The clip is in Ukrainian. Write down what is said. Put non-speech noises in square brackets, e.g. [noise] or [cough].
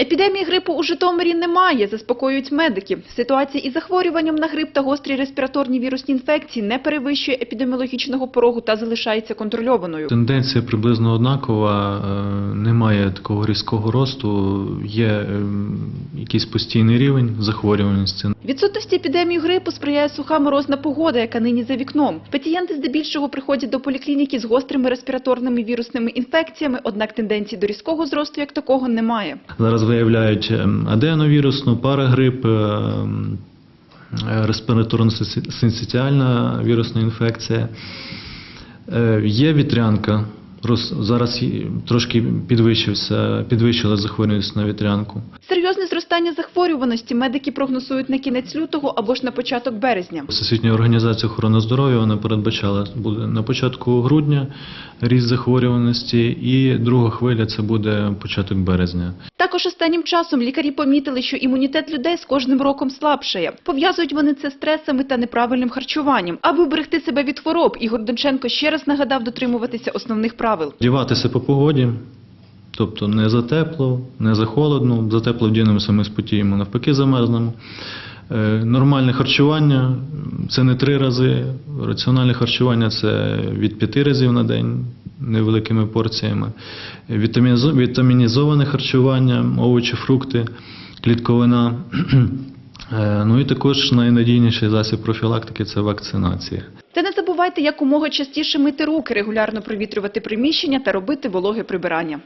Епідемії грипу у Житомирі немає, заспокоюють медики. Ситуація із захворюванням на грип та гострі респіраторні вірусні інфекції не перевищує епідеміологічного порогу та залишається контрольованою. Тенденція приблизно однакова, е, немає такого різкого росту, є е, якийсь постійний рівень захворюваності. Відсутності епідемії грипу сприяє суха морозна погода, яка нині за вікном. Пацієнти здебільшого приходять до поліклініки з гострими респіраторними вірусними інфекціями, однак тенденції до різкого зросту як такого немає. Зараз виявляють е, аденовірусну, парагрип, е, е, респіраторно-синцитіальна вірусна інфекція. Є вітрянка. Рос- Зараз трошки підвищився, підвищила захворюваність на вітрянку. Серйозне зростання захворюваності медики прогнозують на кінець лютого або ж на початок березня. Всесвітня організація охорони здоров'я вона передбачала буде на початку грудня ріст захворюваності, і друга хвиля це буде початок березня. Також останнім часом лікарі помітили, що імунітет людей з кожним роком слабшає. Пов'язують вони це стресами та неправильним харчуванням. Аби уберегти себе від хвороб, Ігор Донченко ще раз нагадав дотримуватися основних правил. Діватися по погоді, тобто не за тепло, не за холодно, за тепло вдінемося, ми спотіємо, навпаки замерзнемо. Е, Нормальне харчування це не три рази. Раціональне харчування це від п'яти разів на день невеликими порціями. Вітамінізо- Вітамінізоване харчування, овочі, фрукти, клітковина. [clears throat] Е, Ну і також найнадійніший засіб профілактики це вакцинація. Та не забувайте якомога частіше мити руки, регулярно провітрювати приміщення та робити вологе прибирання.